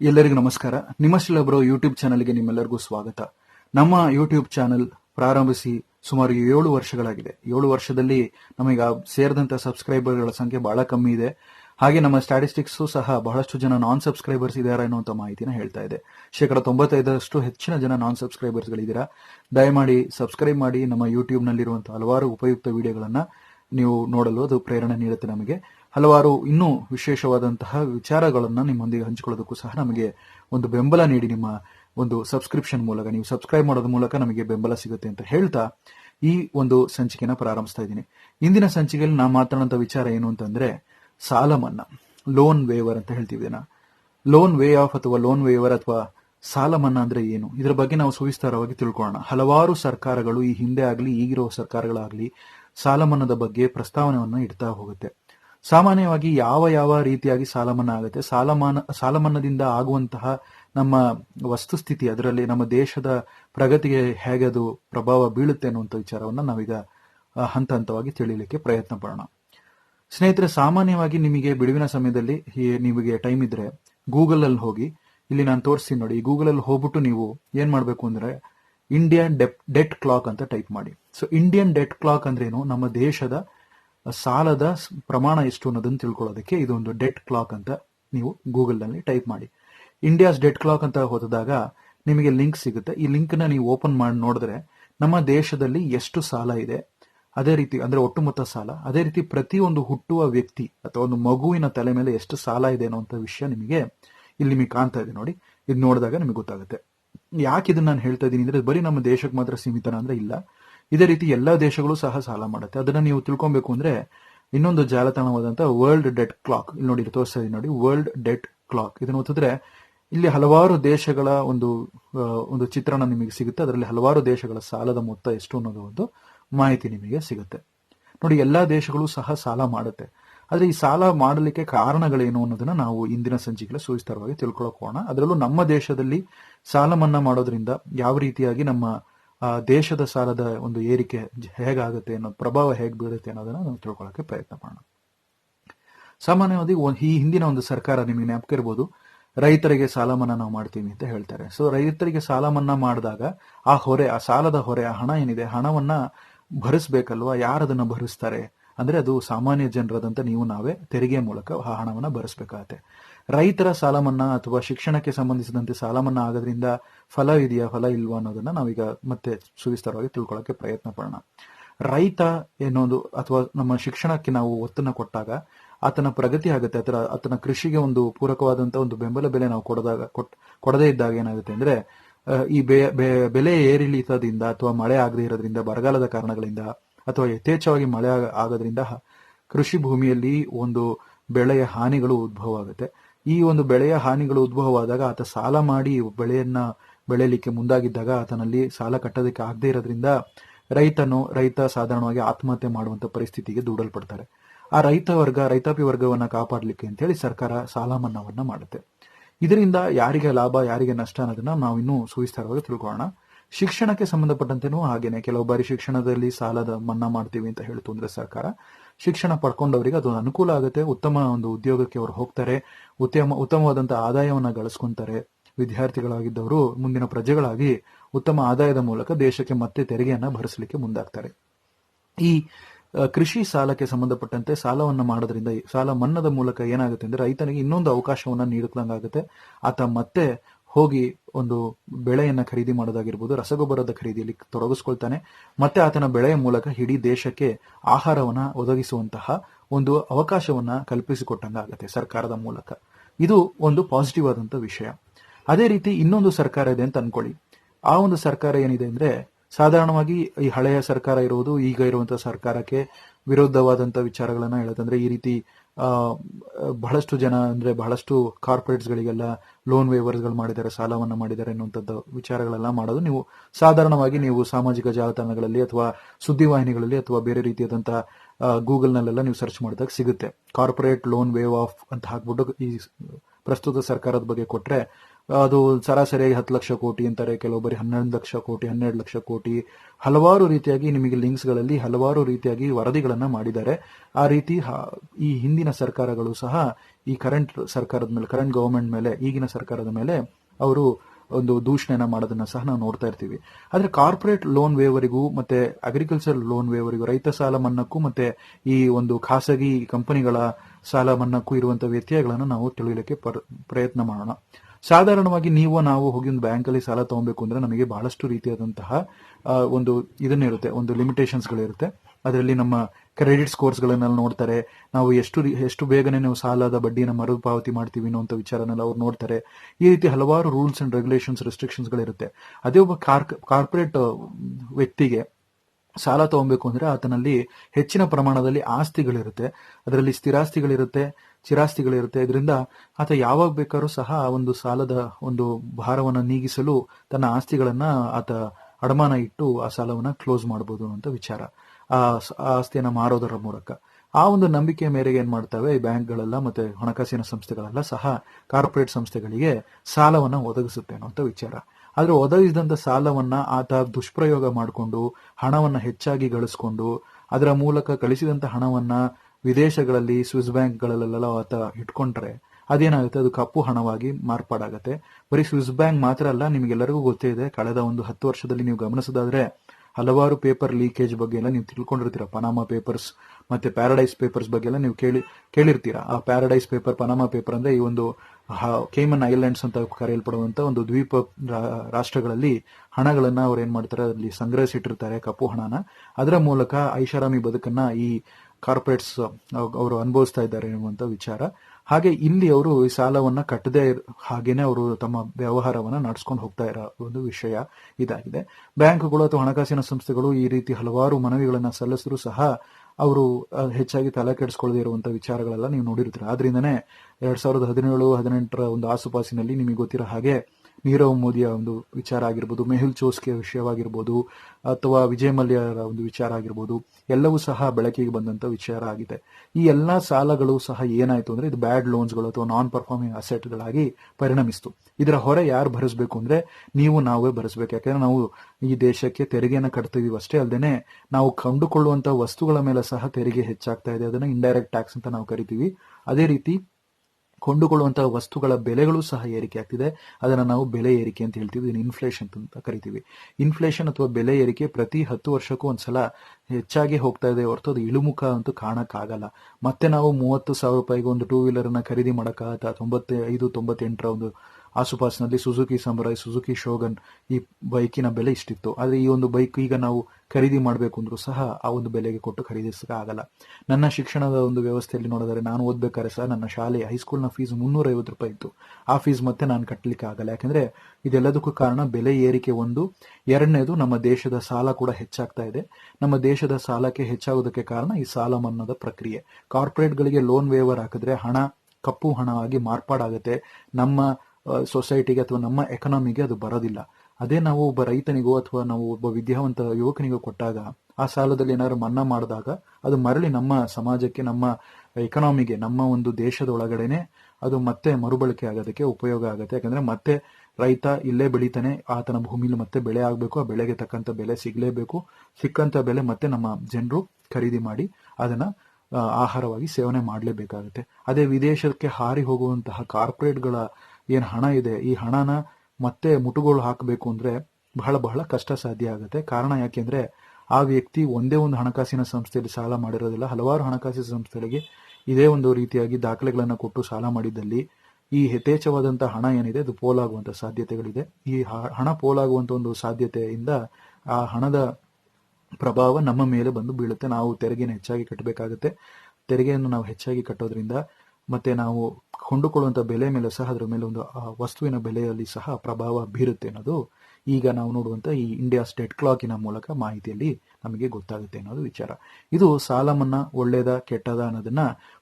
ಎಲ್ಲರಿಗೂ ನಮಸ್ಕಾರ. ನಿಮ್ಮ ಶಿಲಬ್ರೋ ಯೂಟ್ಯೂಬ್ ಚಾನಲ್ಗೆ ನಿಮ್ಮೆಲ್ಲರಿಗೂ ಸ್ವಾಗತ. ನಮ್ಮ ಯೂಟ್ಯೂಬ್ ಚಾನೆಲ್ ಪ್ರಾರಂಭಿಸಿ ಸುಮಾರು ಏಳು ವರ್ಷಗಳಾಗಿದೆ. ಏಳು ವರ್ಷದಲ್ಲಿ ನಮಗೆ ಸೇರಿದಂತ ಸಬ್ಸ್ಕ್ರೈಬರ್ಗಳ ಸಂಖ್ಯೆ ಬಹಳ ಕಮ್ಮಿ ಇದೆ. ಹಾಗೆ ನಮ್ಮ ಸ್ಟ್ಯಾಟಿಸ್ಟಿಕ್ಸ್ ಸಹ ಬಹಳಷ್ಟು ಜನ ನಾನ್ ಸಬ್ಸ್ಕ್ರೈಬರ್ಸ್ ಇದ್ದಾರೆ ಅನ್ನುವಂಥ ಮಾಹಿತಿನ ಹೇಳ್ತಾ ಇದೆ. ಶೇಕಡ ತೊಂಬತ್ತೈದರಷ್ಟು ಹೆಚ್ಚಿನ ಜನ ನಾನ್ ಸಬ್ಸ್ಕ್ರೈಬರ್ಸ್ ಗಳಿದ್ದೀರಾ ದಯಮಾಡಿ ಸಬ್ಸ್ಕ್ರೈಬ್ ಮಾಡಿ ನಮ್ಮ ಯೂಟ್ಯೂಬ್ನಲ್ಲಿರುವಂಥ ಹಲವಾರು ಉಪಯುಕ್ತ ವಿಡಿಯೋಗಳನ್ನು ನೀವು ನೋಡಲು ಅದು ಪ್ರೇರಣೆ ನೀಡುತ್ತೆ ನಮಗೆ. ಹಲವಾರು ಇನ್ನೂ ವಿಶೇಷವಾದಂತಹ ವಿಚಾರಗಳನ್ನು ನಿಮ್ಮೊಂದಿಗೆ ಹಂಚಿಕೊಳ್ಳೋದಕ್ಕೂ ಸಹ ನಮಗೆ ಒಂದು ಬೆಂಬಲ ನೀಡಿ ನಿಮ್ಮ ಒಂದು ಸಬ್ಸ್ಕ್ರಿಪ್ಷನ್ ಮೂಲಕ. ನೀವು ಸಬ್ಸ್ಕ್ರೈಬ್ ಮಾಡೋದ್ರ ಮೂಲಕ ನಮಗೆ ಬೆಂಬಲ ಸಿಗುತ್ತೆ ಅಂತ ಹೇಳ್ತಾ ಈ ಒಂದು ಸಂಚಿಕೆನ ಪ್ರಾರಂಭಿಸ್ತಾ ಇದ್ದೀನಿ. ಇಂದಿನ ಸಂಚಿಕೆಯಲ್ಲಿ ನಾ ಮಾತಾಡೋಂಥ ವಿಚಾರ ಏನು ಅಂತಂದ್ರೆ ಸಾಲ ಮನ್ನಾ ಲೋನ್ ವೇವರ್ ಅಂತ ಹೇಳ್ತೀವಿ ಇದನ್ನ. ಲೋನ್ ವೇ ಆಫ್ ಅಥವಾ ಲೋನ್ ವೇವರ್ ಅಥವಾ ಸಾಲ ಮನ್ನಾ ಅಂದ್ರೆ ಏನು? ಇದರ ಬಗ್ಗೆ ನಾವು ಸುವಿಸ್ತಾರವಾಗಿ ತಿಳ್ಕೊಳ್ಳೋಣ. ಹಲವಾರು ಸರ್ಕಾರಗಳು ಈ ಹಿಂದೆ ಆಗಲಿ ಈಗಿರೋ ಸರ್ಕಾರಗಳಾಗಲಿ ಸಾಲ ಮನ್ನಾದ ಬಗ್ಗೆ ಪ್ರಸ್ತಾವನೆಯನ್ನ ಇಡ್ತಾ ಹೋಗುತ್ತೆ. ಸಾಮಾನ್ಯವಾಗಿ ಯಾವ ಯಾವ ರೀತಿಯಾಗಿ ಸಾಲ ಮನ್ನಾ ಆಗುತ್ತೆ? ಸಾಲಮಾನ, ಸಾಲಮನ್ನದಿಂದ ಸಾಲ ಮನ್ನಾದಿಂದ ಆಗುವಂತಹ ನಮ್ಮ ವಸ್ತುಸ್ಥಿತಿ, ಅದರಲ್ಲಿ ನಮ್ಮ ದೇಶದ ಪ್ರಗತಿಗೆ ಹೇಗೆ ಅದು ಪ್ರಭಾವ ಬೀಳುತ್ತೆ ಅನ್ನುವಂಥ ವಿಚಾರವನ್ನ ನಾವೀಗ ಹಂತ ಹಂತವಾಗಿ ತಿಳಿಯಲಿಕ್ಕೆ ಪ್ರಯತ್ನ ಪಡೋಣ. ಸ್ನೇಹಿತರೆ, ಸಾಮಾನ್ಯವಾಗಿ ನಿಮಗೆ ಬಿಡುವಿನ ಸಮಯದಲ್ಲಿ ನಿಮಗೆ ಟೈಮ್ ಇದ್ರೆ ಗೂಗಲ್ ಅಲ್ಲಿ ಹೋಗಿ, ಇಲ್ಲಿ ನಾನು ತೋರಿಸ್ತೀನಿ ನೋಡಿ ಗೂಗಲ್ ಅಲ್ಲಿ ಹೋಗ್ಬಿಟ್ಟು ನೀವು ಏನ್ ಮಾಡ್ಬೇಕು ಅಂದ್ರೆ ಇಂಡಿಯನ್ ಡೆಪ್ ಡೆಟ್ ಕ್ಲಾಕ್ ಅಂತ ಟೈಪ್ ಮಾಡಿ. ಸೊ ಇಂಡಿಯನ್ ಡೆಟ್ ಕ್ಲಾಕ್ ಅಂದ್ರೇನು? ನಮ್ಮ ದೇಶದ ಸಾಲದ ಪ್ರಮಾಣ ಎಷ್ಟು ಅನ್ನೋದನ್ನ ತಿಳ್ಕೊಳ್ಳೋದಕ್ಕೆ ಇದೊಂದು ಡೆಟ್ ಕ್ಲಾಕ್ ಅಂತ ನೀವು ಗೂಗಲ್ನಲ್ಲಿ ಟೈಪ್ ಮಾಡಿ. ಇಂಡಿಯಾಸ್ ಡೆಟ್ ಕ್ಲಾಕ್ ಅಂತ ಹೋದಾಗ ನಿಮಗೆ ಲಿಂಕ್ ಸಿಗುತ್ತೆ. ಈ ಲಿಂಕ್ನ ನೀವು ಓಪನ್ ಮಾಡಿ ನೋಡಿದ್ರೆ ನಮ್ಮ ದೇಶದಲ್ಲಿ ಎಷ್ಟು ಸಾಲ ಇದೆ. ಅದೇ ರೀತಿ, ಅಂದ್ರೆ ಒಟ್ಟುಮೊತ್ತ ಸಾಲ, ಅದೇ ರೀತಿ ಪ್ರತಿ ಒಂದು ಹುಟ್ಟುವ ವ್ಯಕ್ತಿ ಅಥವಾ ಒಂದು ಮಗುವಿನ ತಲೆ ಮೇಲೆ ಎಷ್ಟು ಸಾಲ ಇದೆ ಅನ್ನೋಂಥ ವಿಷಯ ನಿಮಗೆ ಇಲ್ಲಿ ನಿಮಗೆ ಕಾಣ್ತಾ ಇದೆ ನೋಡಿ. ಇದು ನೋಡಿದಾಗ ನಿಮಗೆ ಗೊತ್ತಾಗುತ್ತೆ. ಯಾಕೆ ಇದನ್ನ ನಾನು ಹೇಳ್ತಾ ಇದ್ದೀನಿ ಅಂದ್ರೆ ಬರೀ ನಮ್ಮ ದೇಶಕ್ಕೆ ಮಾತ್ರ ಸೀಮಿತನ ಅಂದ್ರೆ ಇಲ್ಲ. ಇದೇ ರೀತಿ ಎಲ್ಲಾ ದೇಶಗಳು ಸಹ ಸಾಲ ಮಾಡುತ್ತೆ. ಅದನ್ನ ನೀವು ತಿಳ್ಕೊಬೇಕು ಅಂದ್ರೆ ಇನ್ನೊಂದು ಜಾಲತಾಣವಾದಂತ ವರ್ಲ್ಡ್ ಡೆಟ್ ಕ್ಲಾಕ್ ಇಲ್ಲಿ ನೋಡಿ ತೋರಿಸ್ತಾ ನೋಡಿ ವರ್ಲ್ಡ್ ಡೆಟ್ ಕ್ಲಾಕ್ ಇದನ್ನು ಓದಿದ್ರೆ ಇಲ್ಲಿ ಹಲವಾರು ದೇಶಗಳ ಒಂದು ಒಂದು ಚಿತ್ರಣ ನಿಮಗೆ ಸಿಗುತ್ತೆ. ಅದರಲ್ಲಿ ಹಲವಾರು ದೇಶಗಳ ಸಾಲದ ಮೊತ್ತ ಎಷ್ಟು ಅನ್ನೋದು ಒಂದು ಮಾಹಿತಿ ನಿಮಗೆ ಸಿಗುತ್ತೆ. ನೋಡಿ, ಎಲ್ಲಾ ದೇಶಗಳು ಸಹ ಸಾಲ ಮಾಡುತ್ತೆ. ಆದ್ರೆ ಈ ಸಾಲ ಮಾಡಲಿಕ್ಕೆ ಕಾರಣಗಳೇನು ಅನ್ನೋದನ್ನ ನಾವು ಇಂದಿನ ಸಂಚಿಕೆಯಲ್ಲಿ ಸುವಿಸ್ತಾರವಾಗಿ ತಿಳ್ಕೊಳಕ್ ಹೋಗೋಣ. ಅದರಲ್ಲೂ ನಮ್ಮ ದೇಶದಲ್ಲಿ ಸಾಲ ಮನ್ನಾ ಮಾಡೋದ್ರಿಂದ ಯಾವ ರೀತಿಯಾಗಿ ನಮ್ಮ ಆ, ದೇಶದ ಸಾಲದ ಒಂದು ಏರಿಕೆ ಹೇಗಾಗುತ್ತೆ ಅನ್ನೋ ಪ್ರಭಾವ ಹೇಗೆ ಬೀಳುತ್ತೆ ಅನ್ನೋದನ್ನ ನಾವು ತಿಳ್ಕೊಳ್ಳೋಕೆ ಪ್ರಯತ್ನ ಮಾಡೋಣ. ಸಾಮಾನ್ಯವಾಗಿ ಈ ಹಿಂದಿನ ಒಂದು ಸರ್ಕಾರ ನಿಮಗೆ ನಾಪಕ ಇರ್ಬೋದು ರೈತರಿಗೆ ಸಾಲ ಮನ್ನಾ ನಾವು ಮಾಡ್ತೀವಿ ಅಂತ ಹೇಳ್ತಾರೆ. ಸೊ ರೈತರಿಗೆ ಸಾಲ ಮನ್ನಾ ಮಾಡಿದಾಗ ಆ ಹೊರೆ ಆ ಸಾಲದ ಹೊರೆ ಆ ಹಣ ಏನಿದೆ ಹಣವನ್ನ ಭರಿಸ್ಬೇಕಲ್ವಾ? ಯಾರದನ್ನ ಭರಿಸ್ತಾರೆ? ಅಂದ್ರೆ ಅದು ಸಾಮಾನ್ಯ ಜನರದಂತ ನೀವು ನಾವೇ ತೆರಿಗೆ ಮೂಲಕ ಆ ಹಣವನ್ನ ಭರಿಸ್ಬೇಕಾಗತ್ತೆ. ರೈತರ ಸಾಲ ಮನ್ನಾ ಅಥವಾ ಶಿಕ್ಷಣಕ್ಕೆ ಸಂಬಂಧಿಸಿದಂತೆ ಸಾಲ ಮನ್ನಾ ಆಗೋದ್ರಿಂದ ಫಲ ಇದೆಯಾ, ಫಲ ಇಲ್ವಾ ಅನ್ನೋದನ್ನ ನಾವೀಗ ಮತ್ತೆ ಸುವಿಸ್ತಾರವಾಗಿ ತಿಳ್ಕೊಳ್ಳೋಕೆ ಪ್ರಯತ್ನ ಪಡೋಣ. ರೈತ ಏನೊಂದು ಅಥವಾ ನಮ್ಮ ಶಿಕ್ಷಣಕ್ಕೆ ನಾವು ಒತ್ತನ್ನ ಕೊಟ್ಟಾಗ ಆತನ ಪ್ರಗತಿ ಆಗುತ್ತೆ. ಆತರ ಆತನ ಕೃಷಿಗೆ ಒಂದು ಪೂರಕವಾದಂತ ಒಂದು ಬೆಂಬಲ ಬೆಲೆ ನಾವು ಕೊಡದಾಗ ಕೊಡದೇ ಇದ್ದಾಗ ಏನಾಗುತ್ತೆ ಅಂದ್ರೆ ಈ ಬೆಲೆ ಏರಿಳಿತದಿಂದ ಅಥವಾ ಮಳೆ ಆಗದೇ ಇರೋದ್ರಿಂದ, ಬರಗಾಲದ ಕಾರಣಗಳಿಂದ ಅಥವಾ ಯಥೇಚ್ಛವಾಗಿ ಮಳೆ ಆಗ- ಆಗೋದ್ರಿಂದ ಕೃಷಿ ಭೂಮಿಯಲ್ಲಿ ಒಂದು ಬೆಳೆಯ ಹಾನಿಗಳು ಉದ್ಭವ ಆಗುತ್ತೆ. ಈ ಒಂದು ಬೆಳೆಯ ಹಾನಿಗಳು ಉದ್ಭವವಾದಾಗ ಆತ ಸಾಲ ಮಾಡಿ ಬೆಳೆಯನ್ನ ಬೆಳೆಯಲಿಕ್ಕೆ ಮುಂದಾಗಿದ್ದಾಗ ಆತನಲ್ಲಿ ಸಾಲ ಕಟ್ಟೋದಕ್ಕೆ ಆಗದೇ ಇರೋದ್ರಿಂದ ರೈತನು ರೈತ ಸಾಧಾರಣವಾಗಿ ಆತ್ಮಹತ್ಯೆ ಮಾಡುವಂತ ಪರಿಸ್ಥಿತಿಗೆ ದೂಡಲ್ಪಡ್ತಾರೆ. ಆ ರೈತ ವರ್ಗ, ರೈತಾಪಿ ವರ್ಗವನ್ನ ಕಾಪಾಡಲಿಕ್ಕೆ ಅಂತ ಹೇಳಿ ಸರ್ಕಾರ ಸಾಲ ಮನ್ನಾವನ್ನ ಮಾಡುತ್ತೆ. ಇದರಿಂದ ಯಾರಿಗೆ ಲಾಭ, ಯಾರಿಗೆ ನಷ್ಟ ಅನ್ನೋದನ್ನ ನಾವು ಇನ್ನೂ ಸುವಿಸ್ತಾರವಾಗಿ ತಿಳ್ಕೊಳ್ಳೋಣ. ಶಿಕ್ಷಣಕ್ಕೆ ಸಂಬಂಧಪಟ್ಟಂತೆನೂ ಹಾಗೇನೆ. ಕೆಲವು ಬಾರಿ ಶಿಕ್ಷಣದಲ್ಲಿ ಸಾಲದ ಮನ್ನಾ ಮಾಡ್ತೀವಿ ಅಂತ ಹೇಳ್ತು ಅಂದ್ರೆ ಸರ್ಕಾರ ಶಿಕ್ಷಣ ಪಡ್ಕೊಂಡವರಿಗೆ ಅದು ಅನುಕೂಲ ಆಗುತ್ತೆ. ಉತ್ತಮ ಒಂದು ಉದ್ಯೋಗಕ್ಕೆ ಅವರು ಹೋಗ್ತಾರೆ. ಉತ್ತಮ ಉತ್ತಮವಾದಂತಹ ಆದಾಯವನ್ನ ಗಳಿಸ್ಕೊಂತಾರೆ. ವಿದ್ಯಾರ್ಥಿಗಳಾಗಿದ್ದವರು ಮುಂದಿನ ಪ್ರಜೆಗಳಾಗಿ ಉತ್ತಮ ಆದಾಯದ ಮೂಲಕ ದೇಶಕ್ಕೆ ಮತ್ತೆ ತೆರಿಗೆಯನ್ನ ಭರಿಸಲಿಕ್ಕೆ ಮುಂದಾಗ್ತಾರೆ. ಈ ಕೃಷಿ ಸಾಲಕ್ಕೆ ಸಂಬಂಧಪಟ್ಟಂತೆ ಸಾಲವನ್ನು ಮಾಡೋದ್ರಿಂದ, ಸಾಲ ಮನ್ನದ ಮೂಲಕ ಏನಾಗುತ್ತೆ ಅಂದ್ರೆ ರೈತನಿಗೆ ಇನ್ನೊಂದು ಅವಕಾಶವನ್ನ ನೀಡಿದಂಗಾಗುತ್ತೆ. ಆತ ಮತ್ತೆ ಹೋಗಿ ಒಂದು ಬೆಳೆಯನ್ನ ಖರೀದಿ ಮಾಡೋದಾಗಿರ್ಬೋದು, ರಸಗೊಬ್ಬರದ ಖರೀದಿಯಲ್ಲಿ ತೊಡಗಿಸ್ಕೊಳ್ತಾನೆ. ಮತ್ತೆ ಆತನ ಬೆಳೆಯ ಮೂಲಕ ಇಡೀ ದೇಶಕ್ಕೆ ಆಹಾರವನ್ನ ಒದಗಿಸುವಂತಹ ಒಂದು ಅವಕಾಶವನ್ನ ಕಲ್ಪಿಸಿಕೊಟ್ಟಂಗಾಗತ್ತೆ ಸರ್ಕಾರದ ಮೂಲಕ. ಇದು ಒಂದು ಪಾಸಿಟಿವ್ ಆದಂತ ವಿಷಯ. ಅದೇ ರೀತಿ ಇನ್ನೊಂದು ಸರ್ಕಾರ ಇದೆ ಅಂತ ಅನ್ಕೊಳ್ಳಿ. ಆ ಒಂದು ಸರ್ಕಾರ ಏನಿದೆ ಅಂದ್ರೆ, ಸಾಧಾರಣವಾಗಿ ಈ ಹಳೆಯ ಸರ್ಕಾರ ಇರುವುದು, ಈಗ ಇರುವಂತಹ ಸರ್ಕಾರಕ್ಕೆ ವಿರುದ್ಧವಾದಂತಹ ವಿಚಾರಗಳನ್ನ ಹೇಳುತ್ತಂದ್ರೆ ಈ ರೀತಿ ಬಹಳಷ್ಟು ಜನ ಅಂದ್ರೆ ಬಹಳಷ್ಟು ಕಾರ್ಪೊರೇಟ್ಸ್ ಗಳಿಗೆಲ್ಲ ಲೋನ್ ವೇವರ್ಸ್ಗಳು ಮಾಡಿದ್ದಾರೆ, ಸಾಲವನ್ನ ಮಾಡಿದ್ದಾರೆ ಅನ್ನುವಂಥದ್ದು ವಿಚಾರಗಳೆಲ್ಲ ಮಾಡೋದು ನೀವು ಸಾಧಾರಣವಾಗಿ ನೀವು ಸಾಮಾಜಿಕ ಜಾಲತಾಣಗಳಲ್ಲಿ ಅಥವಾ ಸುದ್ದಿವಾಹಿನಿಗಳಲ್ಲಿ ಅಥವಾ ಬೇರೆ ರೀತಿಯಾದಂತಹ ಗೂಗಲ್ ನಲ್ಲೆಲ್ಲ ನೀವು ಸರ್ಚ್ ಮಾಡಿದಾಗ ಸಿಗುತ್ತೆ. ಕಾರ್ಪೊರೇಟ್ ಲೋನ್ ವೇವ್ ಆಫ್ ಅಂತ ಹಾಕ್ಬಿಟ್ಟು ಈ ಪ್ರಸ್ತುತ ಸರ್ಕಾರದ ಬಗ್ಗೆ ಕೊಟ್ರೆ ಅದು ಸರಾಸರಿಯಾಗಿ ಹತ್ತು ಲಕ್ಷ ಕೋಟಿ ಅಂತಾರೆ ಕೆಲವೊಬ್ಬರಿ ಹನ್ನೊಂದು ಲಕ್ಷ ಕೋಟಿ, ಹನ್ನೆರಡು ಲಕ್ಷ ಕೋಟಿ. ಹಲವಾರು ರೀತಿಯಾಗಿ ನಿಮಗೆ ಲಿಂಕ್ಸ್ಗಳಲ್ಲಿ ಹಲವಾರು ರೀತಿಯಾಗಿ ವರದಿಗಳನ್ನ ಮಾಡಿದ್ದಾರೆ. ಆ ರೀತಿ ಈ ಹಿಂದಿನ ಸರ್ಕಾರಗಳು ಸಹ, ಈ ಕರೆಂಟ್ ಸರ್ಕಾರದ ಮೇಲೆ ಕರೆಂಟ್ ಗವರ್ಮೆಂಟ್ ಮೇಲೆ, ಈಗಿನ ಸರ್ಕಾರದ ಮೇಲೆ ಅವರು ಒಂದು ದೂಷಣೆನ ಮಾಡೋದನ್ನ ಸಹ ನಾವು ನೋಡ್ತಾ ಇರ್ತೀವಿ. ಆದ್ರೆ ಕಾರ್ಪೊರೇಟ್ ಲೋನ್ ವೇವರಿಗೂ ಮತ್ತೆ ಅಗ್ರಿಕಲ್ಚರ್ ಲೋನ್ ವೇವರಿಗೂ ರೈತ ಸಾಲ ಮನ್ನಕ್ಕೂ ಮತ್ತೆ ಈ ಒಂದು ಖಾಸಗಿ ಕಂಪನಿಗಳ ಸಾಲ ಮನ್ನಕ್ಕೂ ಇರುವಂತಹ ವ್ಯತ್ಯಯಗಳನ್ನು ನಾವು ತಿಳಿಯಲಿಕ್ಕೆ ಪರ್- ಪ್ರಯತ್ನ ಮಾಡೋಣ. ಸಾಧಾರಣವಾಗಿ ನೀವು, ನಾವು ಹೋಗಿ ಒಂದು ಬ್ಯಾಂಕಲ್ಲಿ ಸಾಲ ತಗೊಬೇಕು ಅಂದ್ರೆ ನಮಗೆ ಬಹಳಷ್ಟು ರೀತಿಯಾದಂತಹ ಒಂದು ಇದನ್ನಿರುತ್ತೆ ಒಂದು ಲಿಮಿಟೇಷನ್ಸ್ ಗಳಿರುತ್ತೆ ಅದರಲ್ಲಿ ನಮ್ಮ ಕ್ರೆಡಿಟ್ ಸ್ಕೋರ್ಸ್ ಗಳನ್ನೆಲ್ಲ ನೋಡ್ತಾರೆ. ನಾವು ಎಷ್ಟು ಎಷ್ಟು ಬೇಗನೆ ನಾವು ಸಾಲದ ಬಡ್ಡಿನ ಮರುಪಾವತಿ ಮಾಡ್ತೀವಿ ಅನ್ನೋ ವಿಚಾರನೆಲ್ಲ ಅವ್ರು ನೋಡ್ತಾರೆ. ಈ ರೀತಿ ಹಲವಾರು ರೂಲ್ಸ್ ಅಂಡ್ ರೆಗ್ಯುಲೇಷನ್ಸ್ ರೆಸ್ಟ್ರಿಕ್ಷನ್ಸ್ ಗಳಿರುತ್ತೆ. ಅದೇ ಒಬ್ಬ ಕಾರ್ಪೊರೇಟ್ ವ್ಯಕ್ತಿಗೆ ಸಾಲ ತಗೊಬೇಕು ಅಂದ್ರೆ ಆತನಲ್ಲಿ ಹೆಚ್ಚಿನ ಪ್ರಮಾಣದಲ್ಲಿ ಆಸ್ತಿಗಳಿರುತ್ತೆ. ಅದರಲ್ಲಿ ಸ್ಥಿರಾಸ್ತಿಗಳಿರುತ್ತೆ, ಚಿರಾಸ್ತಿಗಳಿರುತ್ತೆ. ಇದರಿಂದ ಆತ ಯಾವಾಗ ಬೇಕಾದ್ರೂ ಸಹ ಒಂದು ಸಾಲದ ಒಂದು ಭಾರವನ್ನು ನೀಗಿಸಲು ತನ್ನ ಆಸ್ತಿಗಳನ್ನ ಆತ ಅಡಮಾನ ಇಟ್ಟು ಆ ಸಾಲವನ್ನ ಕ್ಲೋಸ್ ಮಾಡಬಹುದು ಅಂತ ವಿಚಾರ. ಆ ಆಸ್ತಿಯನ್ನ ಮಾರೋದರ ಮೂಲಕ. ಆ ಒಂದು ನಂಬಿಕೆಯ ಮೇರೆಗೆ ಏನ್ ಮಾಡ್ತವೆ? ಈ ಬ್ಯಾಂಕ್ಗಳೆಲ್ಲ ಮತ್ತೆ ಹಣಕಾಸಿನ ಸಂಸ್ಥೆಗಳೆಲ್ಲ ಸಹ ಕಾರ್ಪೊರೇಟ್ ಸಂಸ್ಥೆಗಳಿಗೆ ಸಾಲವನ್ನ ಒದಗಿಸುತ್ತೆ ಅನ್ನುವಂಥ ವಿಚಾರ. ಆದ್ರೆ ಒದಗಿಸಿದಂತ ಸಾಲವನ್ನ ಆತ ದುಷ್ಪ್ರಯೋಗ ಮಾಡಿಕೊಂಡು, ಹಣವನ್ನ ಹೆಚ್ಚಾಗಿ ಗಳಿಸ್ಕೊಂಡು, ಅದರ ಮೂಲಕ ಕಳಿಸಿದಂತ ಹಣವನ್ನ ವಿದೇಶಗಳಲ್ಲಿ, ಸ್ವಿಸ್ ಬ್ಯಾಂಕ್ಗಳಲ್ಲೆಲ್ಲ ಆತ ಇಟ್ಕೊಂಡ್ರೆ ಅದೇನಾಗುತ್ತೆ? ಅದು ಕಪ್ಪು ಹಣವಾಗಿ ಮಾರ್ಪಾಡಾಗುತ್ತೆ. ಬರೀ ಸ್ವಿಸ್ ಬ್ಯಾಂಕ್ ಮಾತ್ರ ಅಲ್ಲ, ನಿಮಗೆಲ್ಲರಿಗೂ ಗೊತ್ತೇ ಇದೆ, ಕಳೆದ ಒಂದು ಹತ್ತು ವರ್ಷದಲ್ಲಿ ನೀವು ಗಮನಿಸೋದಾದ್ರೆ ಹಲವಾರು ಪೇಪರ್ ಲೀಕೇಜ್ ಬಗ್ಗೆ ಎಲ್ಲ ನೀವು ತಿಳ್ಕೊಂಡಿರ್ತೀರ? ಪನಾಮಾ ಪೇಪರ್ಸ್ ಮತ್ತೆ ಪ್ಯಾರಡೈಸ್ ಪೇಪರ್ಸ್ ಬಗ್ಗೆ ಎಲ್ಲ ನೀವು ಕೇಳಿ, ಕೇಳಿರ್ತೀರಾ? ಆ ಪ್ಯಾರಡೈಸ್ ಪೇಪರ್, ಪನಾಮಾ ಪೇಪರ್ ಅಂದ್ರೆ ಈ ಒಂದು ಕೇಮನ್ ಐಲ್ಯಾಂಡ್ಸ್ ಅಂತ ಕರೆಯಲ್ಪಡುವಂತ ಒಂದು ದ್ವೀಪ ರಾಷ್ಟ್ರಗಳಲ್ಲಿ ಹಣಗಳನ್ನ ಅವ್ರು ಏನ್ ಮಾಡ್ತಾರೆ? ಅಲ್ಲಿ ಸಂಗ್ರಹಿಸಿಟ್ಟಿರ್ತಾರೆ ಕಪ್ಪು ಹಣನ. ಅದರ ಮೂಲಕ ಐಷಾರಾಮಿ ಬದುಕನ್ನ ಈ ಕಾರ್ಪೊರೇಟ್ಸ್ ಅವರು ಅನುಭವಿಸ್ತಾ ಇದ್ದಾರೆ ಎನ್ನುವಂತ ವಿಚಾರ. ಹಾಗೆ ಇಲ್ಲಿ ಅವರು ಈ ಸಾಲವನ್ನ ಕಟ್ಟದೆ ಹಾಗೇನೆ ಅವರು ತಮ್ಮ ವ್ಯವಹಾರವನ್ನ ನಡೆಸ್ಕೊಂಡು ಹೋಗ್ತಾ ಇರೋ ಒಂದು ವಿಷಯ ಇದಾಗಿದೆ. ಬ್ಯಾಂಕ್ಗಳು ಅಥವಾ ಹಣಕಾಸಿನ ಸಂಸ್ಥೆಗಳು ಈ ರೀತಿ ಹಲವಾರು ಮನವಿಗಳನ್ನ ಸಲ್ಲಿಸಿದ್ರು ಸಹ ಅವರು ಹೆಚ್ಚಾಗಿ ತಲೆ ಕೆಡಿಸ್ಕೊಳ್ಳದೆ ಇರುವಂತಹ ವಿಚಾರಗಳೆಲ್ಲ ನೀವು ನೋಡಿರ್ತೀರ. ಆದ್ರಿಂದನೇ ಎರಡ್ ಸಾವಿರದ ಹದಿನೇಳು, ಹದಿನೆಂಟರ ಒಂದು ಆಸುಪಾಸಿನಲ್ಲಿ ನಿಮಗೆ ಗೊತ್ತಿರೋ ಹಾಗೆ ನೀರವ್ ಮೋದಿಯ ಒಂದು ವಿಚಾರ ಆಗಿರ್ಬೋದು, ಮೆಹುಲ್ ಚೋಸ್ಕಿಯ ವಿಷಯವಾಗಿರ್ಬೋದು, ಅಥವಾ ವಿಜಯ್ ಮಲ್ಯರ ಒಂದು ವಿಚಾರ ಆಗಿರ್ಬೋದು, ಎಲ್ಲವೂ ಸಹ ಬೆಳಕಿಗೆ ಬಂದಂತ ವಿಚಾರ ಆಗಿದೆ. ಈ ಎಲ್ಲಾ ಸಾಲಗಳು ಸಹ ಏನಾಯ್ತು ಅಂದ್ರೆ ಇದು ಬ್ಯಾಡ್ ಲೋನ್ಸ್ಗಳು ಅಥವಾ ನಾನ್ ಪರ್ಫಾರ್ಮಿಂಗ್ ಅಸೆಟ್ಗಳಾಗಿ ಪರಿಣಮಿಸ್ತು. ಇದರ ಹೊರೆ ಯಾರು ಭರಿಸಬೇಕು ಅಂದ್ರೆ ನೀವು, ನಾವೇ ಭರಿಸಬೇಕು. ಯಾಕಂದ್ರೆ ನಾವು ಈ ದೇಶಕ್ಕೆ ತೆರಿಗೆಯನ್ನು ಕಟ್ತೀವಿ ಅಷ್ಟೇ ಅಲ್ಲದೆ ನಾವು ಕಂಡುಕೊಳ್ಳುವಂತಹ ವಸ್ತುಗಳ ಮೇಲೆ ಸಹ ತೆರಿಗೆ ಹೆಚ್ಚಾಗ್ತಾ ಇದೆ. ಅದನ್ನ ಇಂಡೈರೆಕ್ಟ್ ಟ್ಯಾಕ್ಸ್ ಅಂತ ನಾವು ಕರಿತೀವಿ. ಅದೇ ರೀತಿ ಕೊಂಡುಕೊಳ್ಳುವಂತಹ ವಸ್ತುಗಳ ಬೆಲೆಗಳು ಸಹ ಏರಿಕೆ ಆಗ್ತಿದೆ. ಅದನ್ನು ನಾವು ಬೆಲೆ ಏರಿಕೆ ಅಂತ ಹೇಳ್ತೀವಿ. ಇನ್ಫ್ಲೇಷನ್ ಅಂತ ಕರಿತೀವಿ. ಇನ್ಫ್ಲೇಷನ್ ಅಥವಾ ಬೆಲೆ ಏರಿಕೆ ಪ್ರತಿ ಹತ್ತು ವರ್ಷಕ್ಕೂ ಒಂದ್ಸಲ ಹೆಚ್ಚಾಗಿ ಹೋಗ್ತಾ ಇದೆ ಹೊರತು ಅದು ಇಳುಮುಖ ಅಂತೂ ಕಾಣಕ್ಕಾಗಲ್ಲ. ಮತ್ತೆ ನಾವು ಮೂವತ್ತು ಸಾವಿರ ರೂಪಾಯಿಗೆ ಒಂದು ಟೂ ವೀಲರ್ ಅನ್ನ ಖರೀದಿ ಮಾಡಕ್ಕಾಗತ್ತಾ ತೊಂಬತ್ತೈದು ತೊಂಬತ್ತೆಂಟರ ಒಂದು ಆಸುಪಾಸಿನಲ್ಲಿ ಸುಜುಕಿ ಸಮರಾಯ್ ಸುಜುಕಿ ಶೋಗನ್ ಈ ಬೈಕಿನ ಬೆಲೆ ಇಷ್ಟಿತ್ತು. ಆದರೆ ಈ ಒಂದು ಬೈಕ್ ಈಗ ನಾವು ಖರೀದಿ ಮಾಡಬೇಕು ಅಂದರೂ ಸಹ ಆ ಒಂದು ಬೆಲೆಗೆ ಕೊಟ್ಟು ಖರೀದಿಸಕ್ಕೆ ಆಗಲ್ಲ. ನನ್ನ ಶಿಕ್ಷಣದ ಒಂದು ವ್ಯವಸ್ಥೆಯಲ್ಲಿ ನೋಡಿದರೆ ನಾನು ಓದಬೇಕಾದ್ರೆ ಸಹ ನನ್ನ ಶಾಲೆ, ಹೈಸ್ಕೂಲ್ನ ಫೀಸ್ ಮುನ್ನೂರ ಐವತ್ತು ರೂಪಾಯಿ ಇತ್ತು. ಆ ಫೀಸ್ ಮತ್ತೆ ನಾನು ಕಟ್ಟಲಿಕ್ಕೆ ಆಗಲ್ಲ. ಯಾಕಂದ್ರೆ ಇದೆಲ್ಲದಕ್ಕೂ ಕಾರಣ ಬೆಲೆ ಏರಿಕೆ ಒಂದು. ಎರಡನೇದು ನಮ್ಮ ದೇಶದ ಸಾಲ ಕೂಡ ಹೆಚ್ಚಾಗ್ತಾ ಇದೆ. ನಮ್ಮ ದೇಶದ ಸಾಲಕ್ಕೆ ಹೆಚ್ಚಾಗೋದಕ್ಕೆ ಕಾರಣ ಈ ಸಾಲ ಮನ್ನಾದ ಪ್ರಕ್ರಿಯೆ. ಕಾರ್ಪೊರೇಟ್ಗಳಿಗೆ ಲೋನ್ ವೇವರ್ ಹಾಕಿದ್ರೆ ಹಣ ಕಪ್ಪು ಹಣವಾಗಿ ಮಾರ್ಪಾಡಾಗುತ್ತೆ. ನಮ್ಮ ಸೊಸೈಟಿಗೆ ಅಥವಾ ನಮ್ಮ ಎಕನಾಮಿಗೆ ಅದು ಬರೋದಿಲ್ಲ. ಅದೇ ನಾವು ಒಬ್ಬ ರೈತನಿಗೋ ಅಥವಾ ನಾವು ಒಬ್ಬ ವಿದ್ಯಾವಂತ ಯುವಕನಿಗೋ ಕೊಟ್ಟಾಗ, ಆ ಸಾಲದಲ್ಲಿ ಏನಾದ್ರು ಮನ್ನಾ ಮಾಡಿದಾಗ, ಅದು ಮರಳಿ ನಮ್ಮ ಸಮಾಜಕ್ಕೆ, ನಮ್ಮ ಎಕನಾಮಿಗೆ ನಮ್ಮ ಒಂದು ದೇಶದ ಒಳಗಡೆನೆ ಅದು ಮತ್ತೆ ಮರುಬಳಕೆ ಆಗೋದಕ್ಕೆ ಉಪಯೋಗ ಆಗುತ್ತೆ. ಯಾಕಂದ್ರೆ ಮತ್ತೆ ರೈತ ಇಲ್ಲೇ ಬೆಳಿತಾನೆ, ಆತನ ಭೂಮಿಲಿ ಮತ್ತೆ ಬೆಳೆ ಆಗಬೇಕು, ಆ ಬೆಳೆಗೆ ತಕ್ಕಂತ ಬೆಲೆ ಸಿಗ್ಲೇಬೇಕು ಸಿಕ್ಕಂತ ಬೆಲೆ ಮತ್ತೆ ನಮ್ಮ ಜನರು ಖರೀದಿ ಮಾಡಿ ಅದನ್ನ ಆಹಾರವಾಗಿ ಸೇವನೆ ಮಾಡಲೇಬೇಕಾಗುತ್ತೆ. ಅದೇ ವಿದೇಶಕ್ಕೆ ಹಾರಿ ಹೋಗುವಂತಹ ಕಾರ್ಪೊರೇಟ್ಗಳ ಏನ್ ಹಣ ಇದೆ, ಈ ಹಣನ ಮತ್ತೆ ಮುಟುಗೋಳು ಹಾಕಬೇಕು ಅಂದ್ರೆ ಬಹಳ ಬಹಳ ಕಷ್ಟ ಸಾಧ್ಯ ಆಗುತ್ತೆ. ಕಾರಣ ಯಾಕೆಂದ್ರೆ ಆ ವ್ಯಕ್ತಿ ಒಂದೇ ಒಂದು ಹಣಕಾಸಿನ ಸಂಸ್ಥೆಯಲ್ಲಿ ಸಾಲ ಮಾಡಿರೋದಿಲ್ಲ. ಹಲವಾರು ಹಣಕಾಸಿನ ಸಂಸ್ಥೆಗಳಿಗೆ ಇದೇ ಒಂದು ರೀತಿಯಾಗಿ ದಾಖಲೆಗಳನ್ನು ಕೊಟ್ಟು ಸಾಲ ಮಾಡಿದ್ದಲ್ಲಿ ಈ ಯಥೇಚ್ಛವಾದಂತಹ ಹಣ ಏನಿದೆ, ಅದು ಪೋಲಾಗುವಂಥ ಸಾಧ್ಯತೆಗಳಿದೆ. ಈ ಹಣ ಪೋಲಾಗುವಂತ ಒಂದು ಸಾಧ್ಯತೆಯಿಂದ ಆ ಹಣದ ಪ್ರಭಾವ ನಮ್ಮ ಮೇಲೆ ಬಂದು ಬೀಳುತ್ತೆ. ನಾವು ತೆರಿಗೆನ ಹೆಚ್ಚಾಗಿ ಕಟ್ಟಬೇಕಾಗುತ್ತೆ. ತೆರಿಗೆಯನ್ನು ನಾವು ಹೆಚ್ಚಾಗಿ ಕಟ್ಟೋದ್ರಿಂದ ಮತ್ತೆ ನಾವು ಕೊಂಡುಕೊಳ್ಳುವಂತ ಬೆಲೆ ಮೇಲೆ ಸಹ ಅದರ ಮೇಲೆ ಒಂದು, ಆ, ವಸ್ತುವಿನ ಬೆಲೆಯಲ್ಲಿ ಸಹ ಪ್ರಭಾವ ಬೀರುತ್ತೆ ಅನ್ನೋದು ಈಗ ನಾವು ನೋಡುವಂತ ಈ ಇಂಡಿಯಾ ಸ್ಟೇಟ್ ಕ್ಲಾಕಿನ ಮೂಲಕ ಮಾಹಿತಿಯಲ್ಲಿ ನಮಗೆ ಗೊತ್ತಾಗುತ್ತೆ ಅನ್ನೋದು ವಿಚಾರ. ಇದು ಸಾಲ ಮನ್ನಾ ಒಳ್ಳೇದ ಕೆಟ್ಟದ ಅನ್ನೋದನ್ನ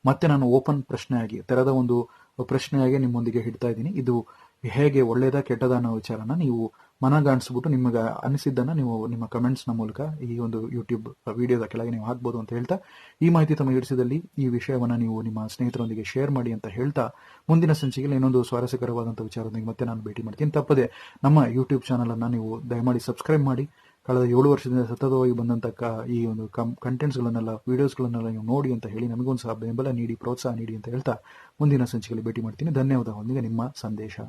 ಮತ್ತೆ ನಾನು ಓಪನ್ ಪ್ರಶ್ನೆಯಾಗಿ, ತೆರೆದ ಒಂದು ಪ್ರಶ್ನೆಯಾಗಿ ನಿಮ್ಮೊಂದಿಗೆ ಹಿಡ್ತಾ ಇದ್ದೀನಿ. ಇದು ಹೇಗೆ ಒಳ್ಳೇದ, ಕೆಟ್ಟದ ಅನ್ನೋ ವಿಚಾರನ ನೀವು ಮನಗಾಣಿಸ್ಬಿಟ್ಟು ನಿಮಗೆ ಅನಿಸಿದ್ದನ್ನ ನೀವು ನಿಮ್ಮ ಕಮೆಂಟ್ಸ್ನ ಮೂಲಕ ಈ ಒಂದು ಯೂಟ್ಯೂಬ್ ವಿಡಿಯೋದ ಕೆಳಗೆ ನೀವು ಹಾಕ್ಬೋದು ಅಂತ ಹೇಳ್ತಾ, ಈ ಮಾಹಿತಿ ತಮ್ಮ ಹಿಡಿಸಿದಲ್ಲಿ ಈ ವಿಷಯವನ್ನು ನೀವು ನಿಮ್ಮ ಸ್ನೇಹಿತರೊಂದಿಗೆ ಶೇರ್ ಮಾಡಿ ಅಂತ ಹೇಳ್ತಾ, ಮುಂದಿನ ಸಂಚಿಕೆಯಲ್ಲಿ ಇನ್ನೊಂದು ಸ್ವಾರಸ್ಯಕರವಾದಂಥ ವಿಚಾರದೊಂದಿಗೆ ಮತ್ತೆ ನಾನು ಭೇಟಿ ಮಾಡ್ತೀನಿ. ತಪ್ಪದೆ ನಮ್ಮ ಯೂಟ್ಯೂಬ್ ಚಾನಲನ್ನು ನೀವು ದಯಮಾಡಿ ಸಬ್ಸ್ಕ್ರೈಬ್ ಮಾಡಿ, ಕಳೆದ ಏಳು ವರ್ಷದಿಂದ ಸತತವಾಗಿ ಬಂದಂತ ಕ- ಈ ಒಂದು ಕಂಟೆಂಟ್ಸ್ಗಳನ್ನೆಲ್ಲ ವಿಡಿಯೋಸ್ಗಳನ್ನೆಲ್ಲ ನೀವು ನೋಡಿ ಅಂತ ಹೇಳಿ ನಮಗೊಂದು ಸಹ ಬೆಂಬಲ ನೀಡಿ, ಪ್ರೋತ್ಸಾಹ ನೀಡಿ ಅಂತ ಹೇಳ್ತಾ, ಮುಂದಿನ ಸಂಚಿಕೆಯಲ್ಲಿ ಭೇಟಿ ಮಾಡ್ತೀನಿ. ಧನ್ಯವಾದಗಳೊಂದಿಗೆ ನಿಮ್ಮ ಸಂದೇಶ.